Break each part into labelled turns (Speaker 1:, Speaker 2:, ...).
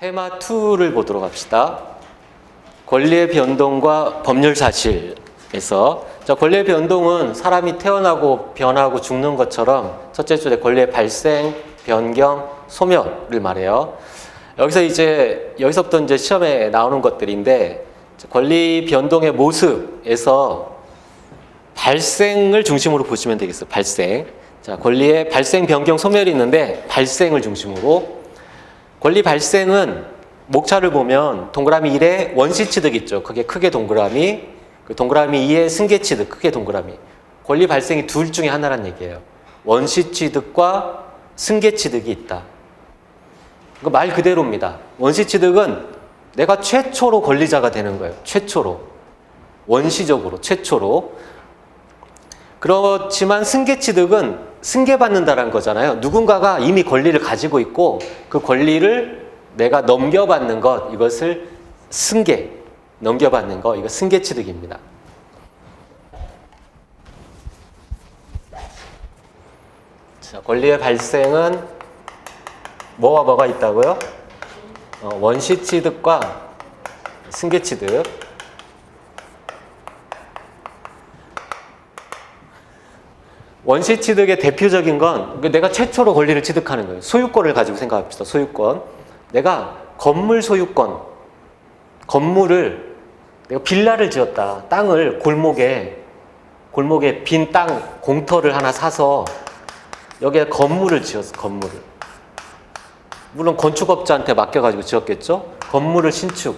Speaker 1: 테마 2를 보도록 합시다. 권리의 변동과 법률 사실에서 자, 권리의 변동은 사람이 태어나고 변하고 죽는 것처럼 첫째 줄에 권리의 발생, 변경, 소멸을 말해요. 여기서 이제 여기서부터 이제 시험에 나오는 것들인데 권리 변동의 모습에서 발생을 중심으로 보시면 되겠어요. 발생. 자, 권리의 발생, 변경, 소멸이 있는데 발생을 중심으로 권리 발생은 목차를 보면 동그라미 1에 원시 취득 있죠. 그게 크게 동그라미. 그 동그라미 2에 승계 취득, 크게 동그라미. 권리 발생이 둘 중에 하나란 얘기예요. 원시 취득과 승계 취득이 있다. 그 말 그대로입니다. 원시 취득은 내가 최초로 권리자가 되는 거예요. 최초로. 원시적으로, 최초로. 그렇지만 승계 취득은 승계받는다라는 거잖아요. 누군가가 이미 권리를 가지고 있고 그 권리를 내가 넘겨받는 것, 이것을 승계, 넘겨받는 것, 이거 승계 취득입니다. 자, 권리의 발생은 뭐와 뭐가 있다고요? 어, 원시 취득과 승계 취득. 원시 취득의 대표적인 건 내가 최초로 권리를 취득하는 거예요. 소유권을 가지고 생각합시다. 소유권. 내가 건물 소유권, 건물을 내가 빌라를 지었다. 땅을 골목에 골목에 빈 땅 공터를 하나 사서 여기에 건물을 지었어. 건물을. 물론 건축업자한테 맡겨 가지고 지었겠죠. 건물을 신축.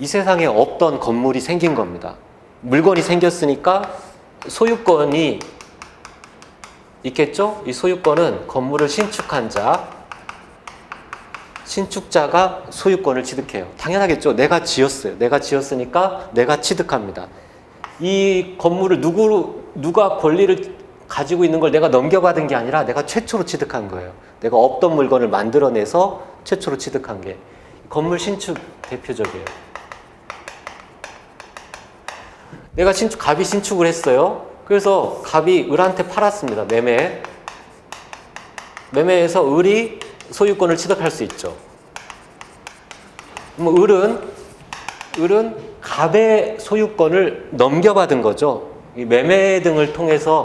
Speaker 1: 이 세상에 없던 건물이 생긴 겁니다. 물건이 생겼으니까 소유권이 있겠죠? 이 소유권은 건물을 신축한 자, 신축자가 소유권을 취득해요. 당연하겠죠? 내가 지었어요. 내가 지었으니까 내가 취득합니다. 이 건물을 누구, 누가 권리를 가지고 있는 걸 내가 넘겨받은 게 아니라 내가 최초로 취득한 거예요. 내가 없던 물건을 만들어내서 최초로 취득한 게. 건물 신축 대표적이에요. 내가 신축, 갑이 신축을 했어요. 그래서 갑이 을한테 팔았습니다. 매매. 매매해서 을이 소유권을 취득할 수 있죠. 뭐 을은 을은 갑의 소유권을 넘겨받은 거죠. 이 매매 등을 통해서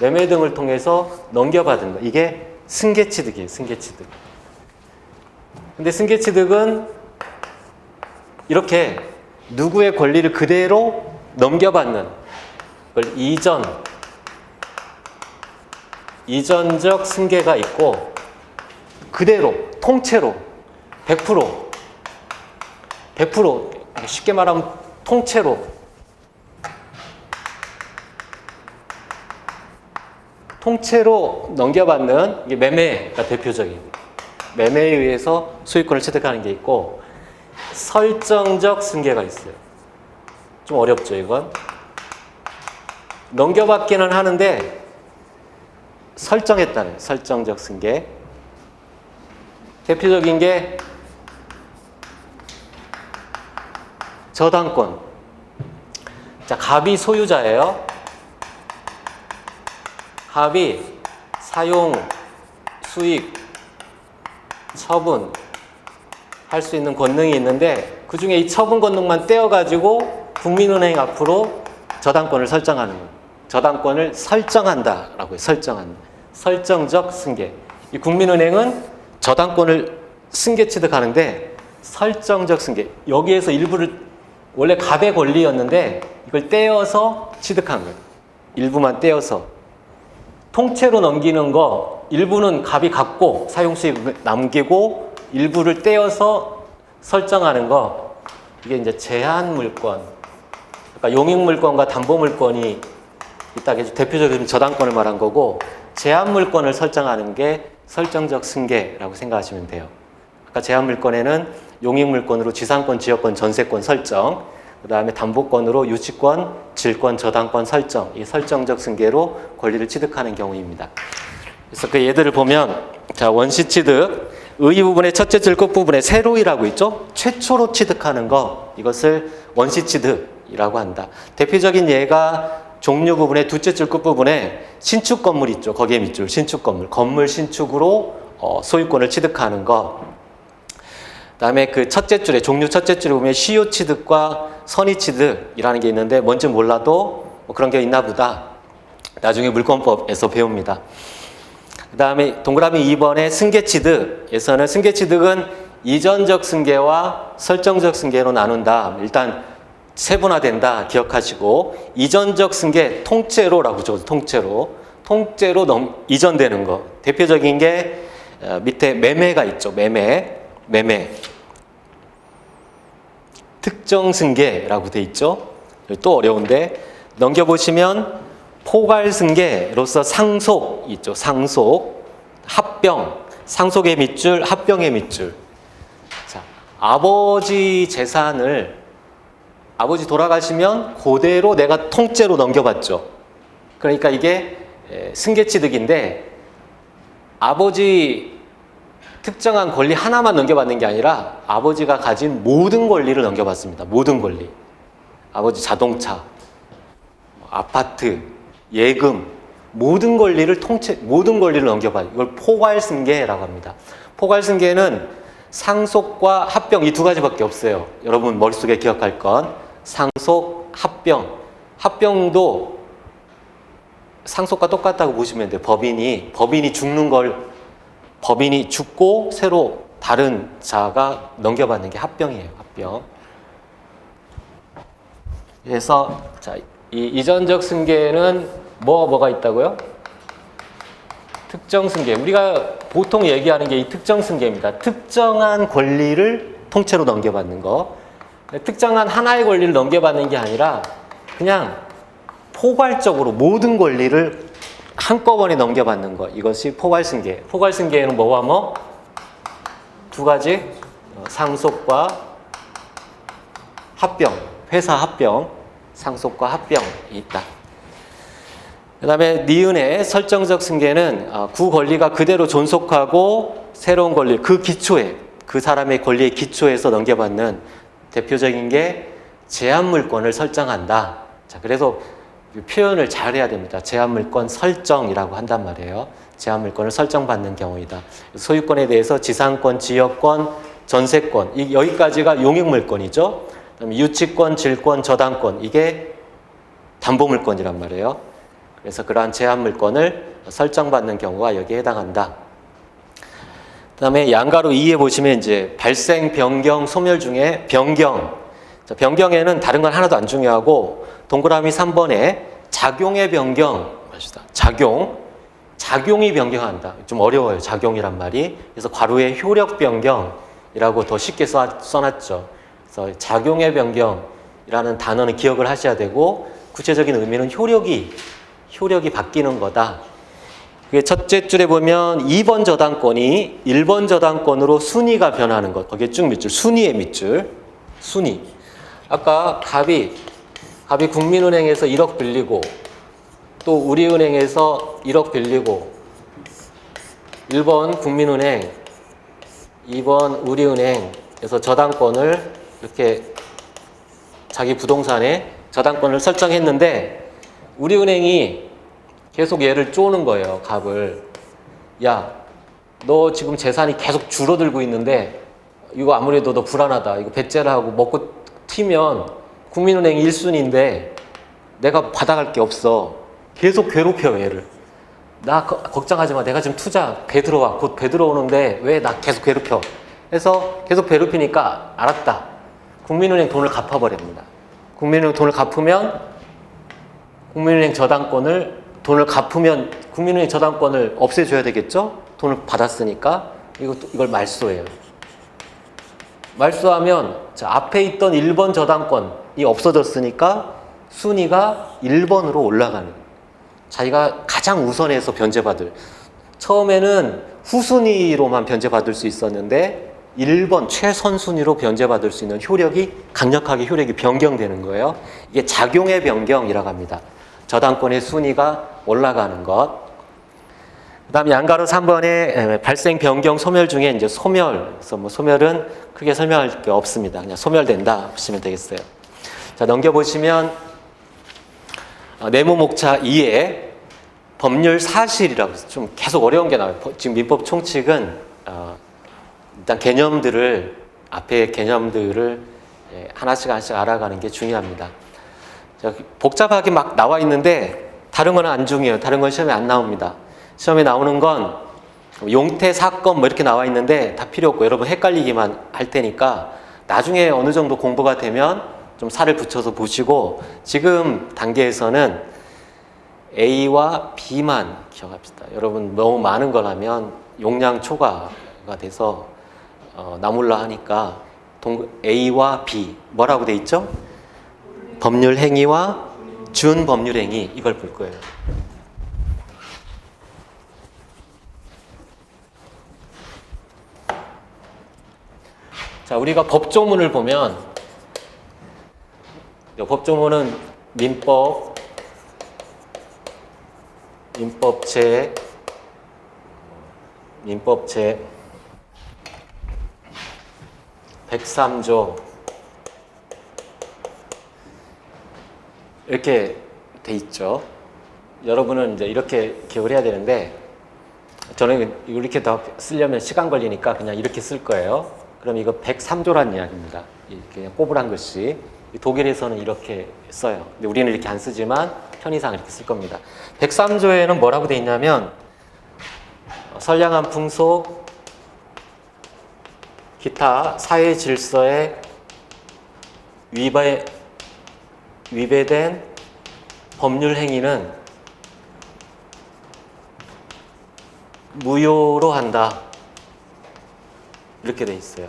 Speaker 1: 매매 등을 통해서 넘겨받은 거. 이게 승계 취득이에요. 승계 취득. 근데 승계 취득은 이렇게 누구의 권리를 그대로 넘겨받는 걸 이전 이전적 승계가 있고 그대로 통째로 100% 100% 쉽게 말하면 통째로 통째로 넘겨받는 매매가 대표적입니다. 매매에 의해서 소유권을 취득하는 게 있고 설정적 승계가 있어요. 좀 어렵죠, 이건. 넘겨받기는 하는데 설정했다는 설정적 승계. 대표적인 게 저당권. 자, 갑이 소유자예요. 갑이 사용, 수익, 처분 할 수 있는 권능이 있는데 그 중에 이 처분 권능만 떼어가지고 국민은행 앞으로 저당권을 설정하는. 저당권을 설정한다라고 해요. 설정한다. 설정적 승계. 이 국민은행은 저당권을 승계 취득하는데 설정적 승계. 여기에서 일부를 원래 갑의 권리였는데 이걸 떼어서 취득한 거예요. 일부만 떼어서 통째로 넘기는 거 일부는 갑이 갖고 사용 수익 남기고 일부를 떼어서 설정하는 거 이게 이제 제한 물권 그러니까 용익 물권과 담보 물권이 있다 게 대표적인 저당권을 말한 거고 제한 물권을 설정하는 게 설정적 승계라고 생각하시면 돼요. 아까 제한 물권에는 용익 물권으로 지상권, 지역권, 전세권 설정, 그 다음에 담보권으로 유치권, 질권, 저당권 설정, 이 설정적 승계로 권리를 취득하는 경우입니다. 그래서 그 예들을 보면 자 원시 취득 의 부분의 첫째 줄 끝 부분에 새로이라고 있죠. 최초로 취득하는 거 이것을 원시 취득이라고 한다. 대표적인 예가 종류 부분의 두째 줄 끝부분에 신축 건물 있죠. 거기에 밑줄 신축 건물. 건물 신축으로 어, 소유권을 취득하는 것. 그다음에 그 첫째 줄에 종류 첫째 줄에 보면 시효 취득과 선의 취득이라는 게 있는데 뭔지 몰라도 뭐 그런 게 있나 보다. 나중에 물권법에서 배웁니다. 그 다음에 동그라미 2번의 승계 취득에서는 승계 취득은 이전적 승계와 설정적 승계로 나눈다. 일단 세분화된다. 기억하시고 이전적 승계 통째로라고 죠 통째로 통째로 넘, 이전되는 거. 대표적인 게 어, 밑에 매매가 있죠. 매매 매매. 특정 승계라고 돼 있죠. 또 어려운데 넘겨보시면 포괄 승계로서 상속 있죠 상속 합병 상속의 밑줄 합병의 밑줄 자 아버지 재산을 아버지 돌아가시면 그대로 내가 통째로 넘겨받죠. 그러니까 이게 에, 승계취득인데 아버지 특정한 권리 하나만 넘겨받는 게 아니라 아버지가 가진 모든 권리를 넘겨받습니다. 모든 권리. 아버지 자동차, 아파트, 예금, 모든 권리를 통째, 모든 권리를 넘겨받 이걸 포괄승계라고 합니다. 포괄승계는 상속과 합병 이 두 가지밖에 없어요. 여러분 머릿속에 기억할 건 상속, 합병. 합병도 상속과 똑같다고 보시면 돼요. 법인이 법인이 죽는 걸 법인이 죽고 새로 다른 자가 넘겨받는 게 합병이에요. 합병. 그래서 자, 이 이전적 승계는 뭐 뭐가 있다고요? 특정 승계. 우리가 보통 얘기하는 게 이 특정 승계입니다. 특정한 권리를 통째로 넘겨받는 거. 특정한 하나의 권리를 넘겨받는 게 아니라 그냥 포괄적으로 모든 권리를 한꺼번에 넘겨받는 것. 이것이 포괄승계. 포괄승계에는 뭐와 뭐? 두 가지. 어, 상속과 합병. 회사 합병. 상속과 합병이 있다. 그 다음에 니은의 설정적 승계는 어, 구 권리가 그대로 존속하고 새로운 권리, 그 기초에, 그 사람의 권리의 기초에서 넘겨받는 대표적인 게 제한물권을 설정한다. 자, 그래서 표현을 잘 해야 됩니다. 제한물권 설정이라고 한단 말이에요. 제한물권을 설정받는 경우이다. 소유권에 대해서 지상권, 지역권, 전세권, 이, 여기까지가 용익물권이죠. 그다음에 유치권, 질권, 저당권, 이게 담보물권이란 말이에요. 그래서 그러한 제한물권을 설정받는 경우가 여기에 해당한다. 그다음에 양가로 2에 보시면 이제 발생, 변경, 소멸 중에 변경. 자, 변경에는 다른 건 하나도 안 중요하고 동그라미 3번에 작용의 변경. 작용. 작용이 변경한다. 좀 어려워요. 작용이란 말이. 그래서 괄호에 효력 변경이라고 더 쉽게 써, 써놨죠. 그래서 작용의 변경이라는 단어는 기억을 하셔야 되고 구체적인 의미는 효력이 효력이 바뀌는 거다. 그게 첫째 줄에 보면 2번 저당권이 1번 저당권으로 순위가 변하는 것. 거기에 쭉 밑줄. 순위의 밑줄. 순위. 아까 갑이 갑이 국민은행에서 1억 빌리고 또 우리은행에서 1억 빌리고 1번 국민은행 2번 우리은행에서 저당권을 이렇게 자기 부동산에 저당권을 설정했는데 우리은행이 계속 얘를 쪼는 거예요, 갑을. 야, 너 지금 재산이 계속 줄어들고 있는데 이거 아무래도 너 불안하다. 이거 배째를 하고 먹고 튀면 국민은행 1순위인데 내가 받아갈 게 없어. 계속 괴롭혀, 얘를. 나 거, 걱정하지 마. 내가 지금 투자 배 들어와. 곧 배 들어오는데 왜 나 계속 괴롭혀? 해서 계속 괴롭히니까 알았다. 국민은행 돈을 갚아버립니다. 국민은행 돈을 갚으면 국민은행 저당권을 돈을 갚으면 국민은행 저당권을 없애줘야 되겠죠? 돈을 받았으니까 이거 이걸 말소해요. 말소하면 자, 앞에 있던 1번 저당권이 없어졌으니까 순위가 1번으로 올라가는 자기가 가장 우선해서 변제받을 처음에는 후순위로만 변제받을 수 있었는데 1번 최선순위로 변제받을 수 있는 효력이 강력하게 효력이 변경되는 거예요. 이게 작용의 변경이라고 합니다. 저당권의 순위가 올라가는 것. 그 다음 양가로 3번에 발생 변경 소멸 중에 이제 소멸. 그래서 뭐 소멸은 크게 설명할 게 없습니다. 그냥 소멸된다 보시면 되겠어요. 자, 넘겨 보시면 어, 네모 목차 2에 법률 사실이라고 해서 좀 계속 어려운 게 나와요. 법- 지금 민법 총칙은 어, 일단 개념들을 앞에 개념들을 예, 하나씩 하나씩 알아가는 게 중요합니다. 자, 복잡하게 막 나와 있는데 다른 건 안 중요해요. 다른 건 시험에 안 나옵니다. 시험에 나오는 건 용태 사건 뭐 이렇게 나와 있는데 다 필요 없고 여러분 헷갈리기만 할 테니까 나중에 어느 정도 공부가 되면 좀 살을 붙여서 보시고 지금 단계에서는 A와 B만 기억합시다. 여러분 너무 많은 걸 하면 용량 초과가 돼서 어, 나몰라 하니까 동, A와 B 뭐라고 돼 있죠? 법률 행위와 준 법률 행위 이걸 볼 거예요. 자, 우리가 법조문을 보면 이 법조문은 민법 민법제 민법제 103조 이렇게 돼 있죠. 여러분은 이제 이렇게 기억을 해야 되는데 저는 이렇게 더 쓰려면 시간 걸리니까 그냥 이렇게 쓸 거예요. 그럼 이거 103조란 이야기입니다. 그냥 꼬부란 글씨. 독일에서는 이렇게 써요. 근데 우리는 이렇게 안 쓰지만 편의상 이렇게 쓸 겁니다. 103조에는 뭐라고 돼 있냐면 어, 선량한 풍속, 기타 사회 질서에 위배, 위배된 법률 행위는 무효로 한다. 이렇게 돼 있어요.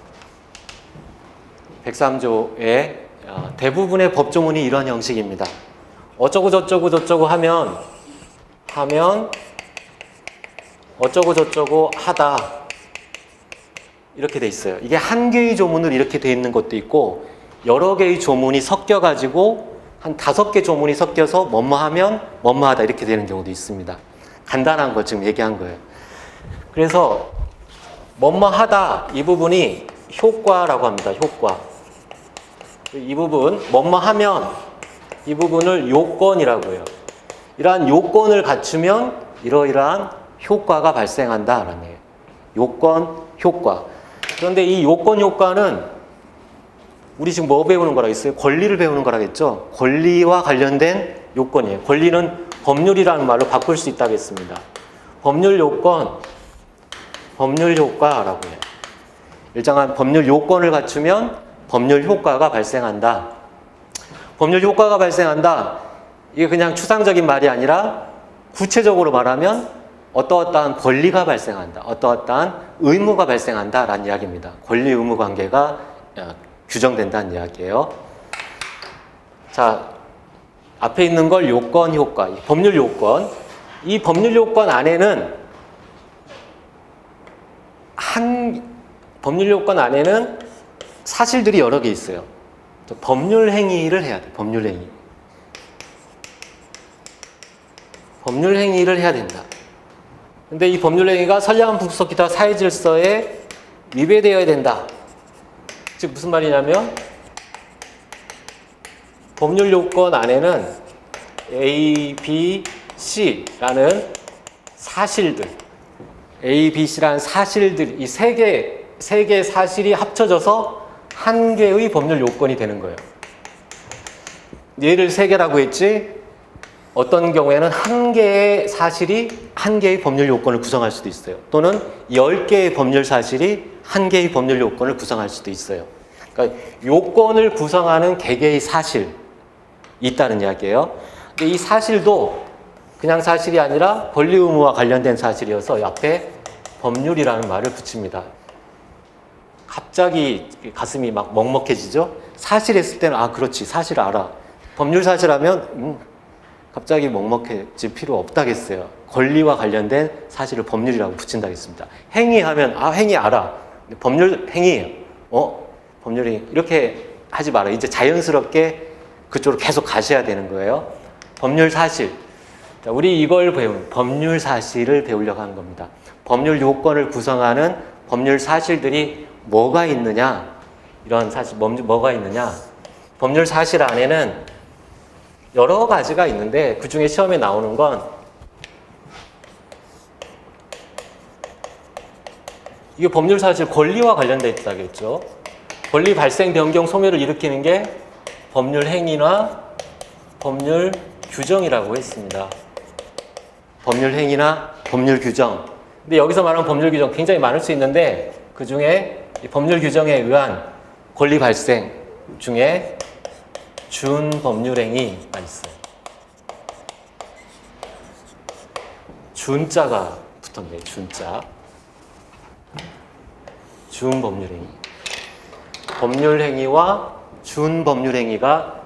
Speaker 1: 103조의 어, 대부분의 법조문이 이런 형식입니다. 어쩌고 저쩌고 저쩌고 하면 하면 어쩌고 저쩌고 하다 이렇게 돼 있어요. 이게 한 개의 조문을 이렇게 돼 있는 것도 있고 여러 개의 조문이 섞여 가지고 한 다섯 개 조문이 섞여서 뭐뭐 하면 뭐뭐 하다 이렇게 되는 경우도 있습니다. 간단한 거 지금 얘기한 거예요. 그래서 뭐뭐 하다 이 부분이 효과라고 합니다. 효과. 이 부분 뭐뭐 하면 이 부분을 요건이라고 해요. 이러한 요건을 갖추면 이러이러한 효과가 발생한다라는 거예요. 요건, 효과. 그런데 이 요건, 효과는 우리 지금 뭐 배우는 거라 했어요? 권리를 배우는 거라겠죠? 권리와 관련된 요건이에요. 권리는 법률이라는 말로 바꿀 수 있다고 했습니다. 법률 요건, 법률 효과라고 해요. 일정한 법률 요건을 갖추면 법률 효과가 발생한다. 법률 효과가 발생한다. 이게 그냥 추상적인 말이 아니라 구체적으로 말하면 어떠어떠한 권리가 발생한다. 어떠어떠한 의무가 발생한다라는 이야기입니다. 권리 의무 관계가 어, 규정된다는 이야기예요. 자, 앞에 있는 걸 요건 효과, 이 법률 요건. 이 법률 요건 안에는 한 법률 요건 안에는 사실들이 여러 개 있어요. 법률 행위를 해야 돼. 법률 행위. 법률 행위를 해야 된다. 근데 이 법률 행위가 선량한 풍속 기타 사회 질서에 위배되어야 된다. 즉 무슨 말이냐면 법률 요건 안에는 A, B, C라는 사실들, A, B, C라는 사실들 이 세 개, 세 개의 사실이 합쳐져서 한 개의 법률 요건이 되는 거예요. 얘를 세 개라고 했지 어떤 경우에는 한 개의 사실이 한 개의 법률 요건을 구성할 수도 있어요. 또는 열 개의 법률 사실이 한 개의 법률 요건을 구성할 수도 있어요. 그러니까 요건을 구성하는 개개의 사실이 있다는 이야기예요. 근데 이 사실도 그냥 사실이 아니라 권리 의무와 관련된 사실이어서 옆에 법률이라는 말을 붙입니다. 갑자기 가슴이 막 먹먹해지죠? 사실 했을 때는 아 그렇지 사실 알아. 법률 사실하면 음, 갑자기 먹먹해질 필요 없다겠어요. 권리와 관련된 사실을 법률이라고 붙인다겠습니다. 행위하면 아 행위 알아. 법률 행위예요. 어 법률이 이렇게 하지 마라. 이제 자연스럽게 그쪽으로 계속 가셔야 되는 거예요. 법률 사실. 자, 우리 이걸 배운 법률 사실을 배우려고 하는 겁니다. 법률 요건을 구성하는 법률 사실들이 뭐가 있느냐? 이런 사실 뭐- 뭐가 있느냐? 법률 사실 안에는 여러 가지가 있는데 그 중에 시험에 나오는 건 이게 법률 사실 권리와 관련돼 있다겠죠. 권리 발생 변경 소멸을 일으키는 게 법률 행위나 법률 규정이라고 했습니다. 법률 행위나 법률 규정. 근데 여기서 말하는 법률 규정 굉장히 많을 수 있는데 그 중에 이 법률 규정에 의한 권리 발생 중에 준 법률 행위가 있어요. 준자가 붙었네, 준자. 준 법률 행위. 법률 행위와 준 법률 행위가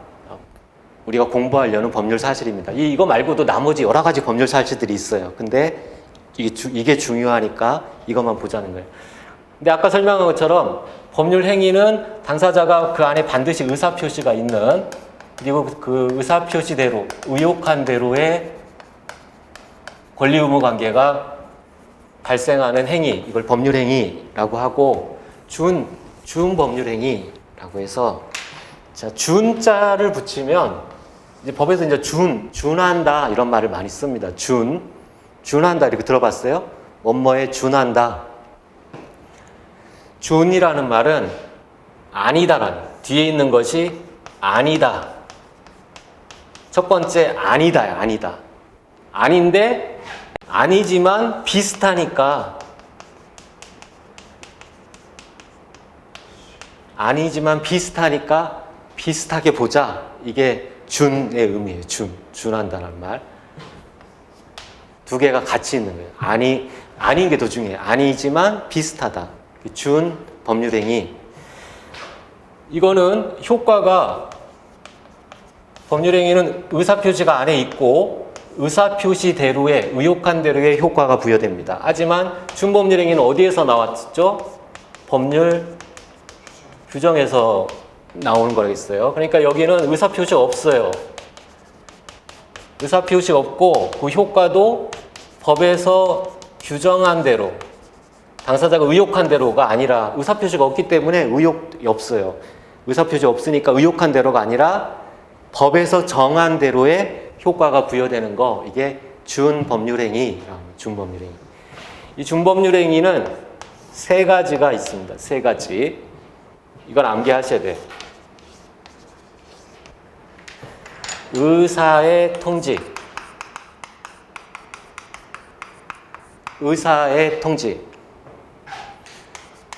Speaker 1: 우리가 공부하려는 법률 사실입니다. 이, 이거 말고도 나머지 여러 가지 법률 사실들이 있어요. 근데 이게, 주, 이게 중요하니까 이것만 보자는 거예요. 근데 아까 설명한 것처럼 법률 행위는 당사자가 그 안에 반드시 의사 표시가 있는 그리고 그 의사 표시대로 의혹한 대로의 권리 의무 관계가 발생하는 행위 이걸 법률 행위라고 하고 준, 준 법률 행위라고 해서 자, 준자를 붙이면 이제 법에서 이제 준, 준한다 이런 말을 많이 씁니다. 준, 준한다 이렇게 들어봤어요? 뭐뭐에 준한다. 준이라는 말은 아니다라는 뒤에 있는 것이 아니다. 첫 번째 아니다야 아니다. 아닌데 아니지만 비슷하니까 아니지만 비슷하니까 비슷하게 보자. 이게 준의 의미예요. 준. 준한다는 말. 두 개가 같이 있는 거예요. 아니, 아닌 게 더 중요해요. 아니지만 비슷하다. 준 법률행위. 이거는 효과가 법률행위는 의사표시가 안에 있고 의사표시대로의 의혹한 대로의 효과가 부여됩니다. 하지만 준법률행위는 어디에서 나왔죠? 법률 규정에서 나오는 거라겠어요. 그러니까 여기는 의사표시가 없어요. 의사표시가 없고 그 효과도 법에서 규정한 대로 당사자가 의혹한 대로가 아니라 의사표시가 없기 때문에 의혹이 없어요. 의사표시 없으니까 의혹한 대로가 아니라 법에서 정한 대로의 효과가 부여되는 거 이게 준법률행위, 준법률행위. 이 준법률행위는 세 가지가 있습니다. 세 가지. 이걸 암기하셔야 돼. 의사의 통지. 의사의 통지.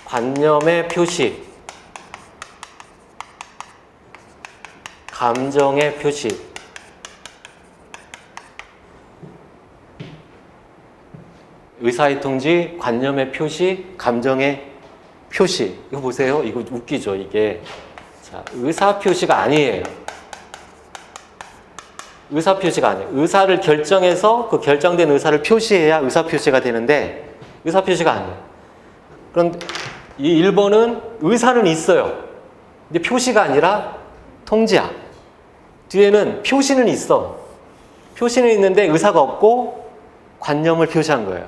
Speaker 1: 관념의 표시. 감정의 표시. 의사의 통지, 관념의 표시, 감정의 표시. 이거 보세요. 이거 웃기죠, 이게. 자, 의사 표시가 아니에요. 의사 표시가 아니에요. 의사를 결정해서 그 결정된 의사를 표시해야 의사 표시가 되는데 의사 표시가 아니에요. 그런데 이 1번은 의사는 있어요. 근데 표시가 아니라 통지야. 뒤에는 표시는 있어. 표시는 있는데 의사가 없고 관념을 표시한 거예요.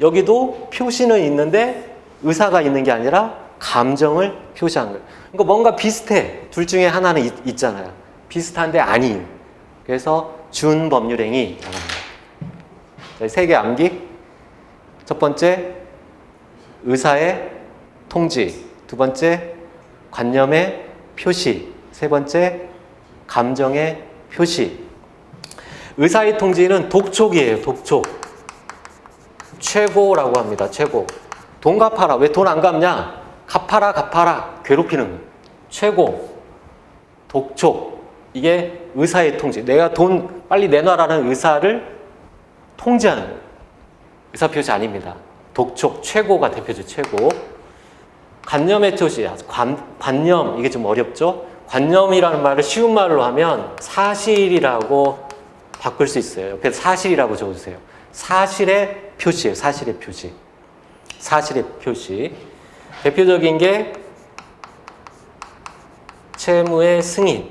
Speaker 1: 여기도 표시는 있는데 의사가 있는 게 아니라 감정을 표시한 거예요. 그러니까 뭔가 비슷해. 둘 중에 하나는 있, 잖아요 비슷한데 아닌. 그래서 준법률행위라고 합니다. 세개 암기. 첫 번째, 의사의 통지. 두 번째, 관념의 표시. 세 번째, 감정의 표시. 의사의 통지는 독촉이에요, 독촉. 최고라고 합니다, 최고. 돈 갚아라. 왜 돈 안 갚냐? 갚아라, 갚아라. 괴롭히는. 최고. 독촉. 이게 의사의 통지. 내가 돈 빨리 내놔라는 의사를 거예요. 의사 표시 아닙니다. 독촉, 최고가 대표죠, 최고. 관념의 표시, 관, 관념, 이게 좀 어렵죠? 관념이라는 말을 쉬운 말로 하면 사실이라고 바꿀 수 있어요. 옆에 사실이라고 적어주세요. 사실의 표시예요, 사실의 표시. 사실의 표시. 대표적인 게 채무의 승인.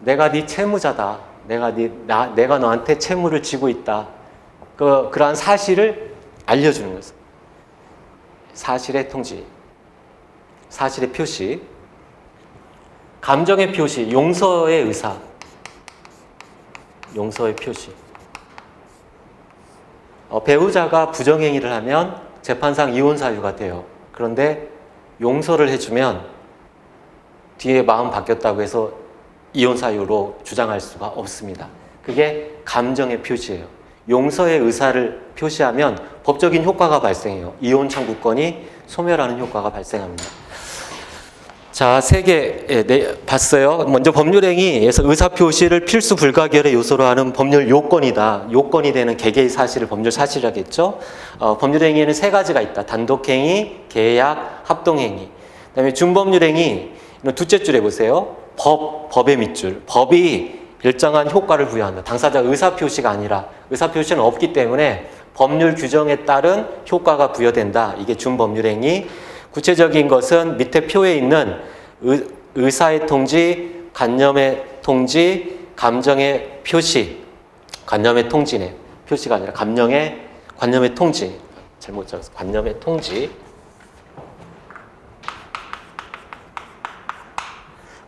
Speaker 1: 내가 네 채무자다. 내가 네, 나, 내가 너한테 채무를 지고 있다. 그, 그러한 사실을 알려주는 거죠. 사실의 통지. 사실의 표시. 감정의 표시, 용서의 의사. 용서의 표시. 어, 배우자가 부정행위를 하면 재판상 이혼 사유가 돼요. 그런데 용서를 해주면 뒤에 마음 바뀌었다고 해서 이혼 사유로 주장할 수가 없습니다. 그게 감정의 표시예요. 용서의 의사를 표시하면 법적인 효과가 발생해요. 이혼 청구권이 소멸하는 효과가 발생합니다. 자, 세 개, 예, 네, 봤어요. 먼저 법률행위에서 의사표시를 필수 불가결의 요소로 하는 법률 요건이다. 요건이 되는 개개의 사실을 법률 사실이라겠죠. 어, 법률행위에는 세 가지가 있다. 단독행위, 계약, 합동행위. 그 다음에 준법률행위, 이건 둘째 줄에 보세요. 법, 법의 밑줄. 법이 일정한 효과를 부여한다. 당사자 의사표시가 아니라 의사표시는 없기 때문에 법률 규정에 따른 효과가 부여된다. 이게 준법률행위. 구체적인 것은 밑에 표에 있는 의, 의사의 통지, 관념의 통지, 감정의 표시, 관념의 통지네. 표시가 아니라 감정의 관념의 통지. 잘못 적었어. 관념의 통지.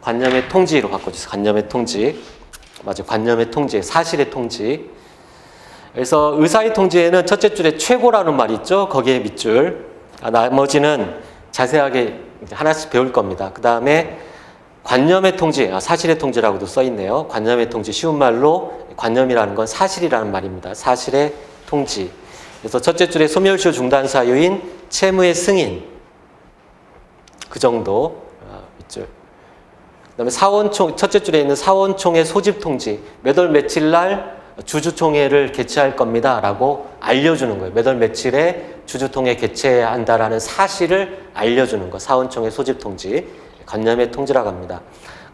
Speaker 1: 관념의 통지로 바꿔주세요. 관념의 통지. 맞아요. 관념의 통지, 사실의 통지. 그래서 의사의 통지에는 첫째 줄에 최고라는 말이 있죠. 거기에 밑줄. 아, 나머지는 자세하게 하나씩 배울 겁니다. 그 다음에 관념의 통지, 아, 사실의 통지라고도 써 있네요. 관념의 통지, 쉬운 말로 관념이라는 건 사실이라는 말입니다. 사실의 통지. 그래서 첫째 줄에 소멸시효 중단 사유인 채무의 승인. 그 정도. 아, 밑줄. 그다음에 사원총 첫째 줄에 있는 사원총회 소집 통지 몇월 며칠 날 주주총회를 개최할 겁니다라고 알려주는 거예요. 몇월 며칠에 주주통회 개최한다라는 사실을 알려주는 거. 사원총회 소집 통지, 관념의 통지라고 합니다.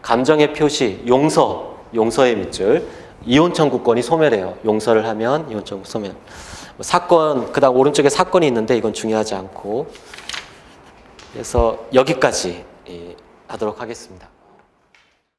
Speaker 1: 감정의 표시, 용서, 용서의 밑줄. 이혼 청구권이 소멸해요. 용서를 하면 이혼 청구 소멸. 뭐 사건 그다음 오른쪽에 사건이 있는데 이건 중요하지 않고 그래서 여기까지 예, 하도록 하겠습니다.